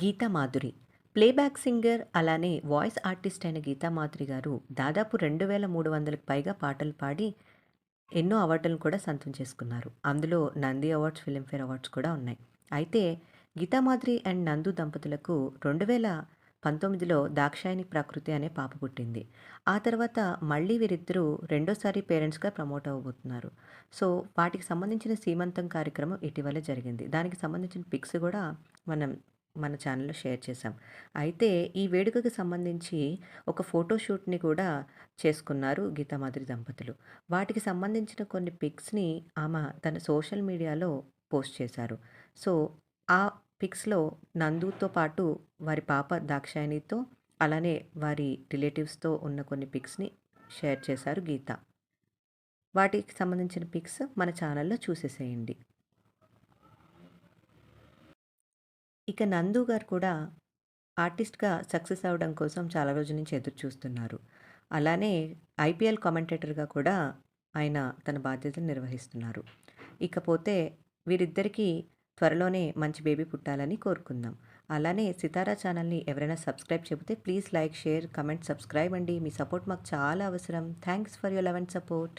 Gita Madhuri. Playback singer అలానే voice artist అయిన గీతామాధురి గారు దాదాపు రెండు వేల మూడు వందలకు పైగా పాటలు పాడి ఎన్నో అవార్డులను కూడా సొంతం చేసుకున్నారు. అందులో నంది అవార్డ్స్ ఫిలింఫేర్ అవార్డ్స్ కూడా ఉన్నాయి. అయితే గీతామాధురి అండ్ నందు దంపతులకు రెండు వేల పంతొమ్మిదిలో దాక్షాయణి ప్రకృతి అనే పాప పుట్టింది. ఆ తర్వాత మళ్ళీ వీరిద్దరూ రెండోసారి పేరెంట్స్గా ప్రమోట్ అవ్వబోతున్నారు. సో వాటికి సంబంధించిన సీమంతం కార్యక్రమం ఇటీవల జరిగింది. దానికి సంబంధించిన పిక్స్ కూడా మనం మన ఛానల్లో షేర్ చేశాం. అయితే ఈ వేడుకకు సంబంధించి ఒక ఫోటోషూట్ని కూడా చేసుకున్నారు గీతామాధురి దంపతులు. వాటికి సంబంధించిన కొన్ని పిక్స్ని ఆమె తన సోషల్ మీడియాలో పోస్ట్ చేశారు. సో ఆ పిక్స్లో నందుతో పాటు వారి పాప దాక్షాయణితో అలానే వారి రిలేటివ్స్తో ఉన్న కొన్ని పిక్స్ని షేర్ చేశారు గీత. వాటికి సంబంధించిన పిక్స్ మన ఛానల్లో చూసేసేయండి. ఇక నందు గారు కూడా ఆర్టిస్ట్గా సక్సెస్ అవ్వడం కోసం చాలా రోజుల నుంచి ఎదురు చూస్తున్నారు. అలానే ఐపీఎల్ కామెంటేటర్గా కూడా ఆయన తన బాధ్యతలు నిర్వహిస్తున్నారు. ఇకపోతే వీరిద్దరికీ త్వరలోనే మంచి బేబీ పుట్టాలని కోరుకుందాం. అలానే సితారా ఛానల్ని ఎవరైనా సబ్స్క్రైబ్ చెబితే please like share comment subscribe అండి. మీ సపోర్ట్ మాకు చాలా అవసరం. Thanks for your love and support.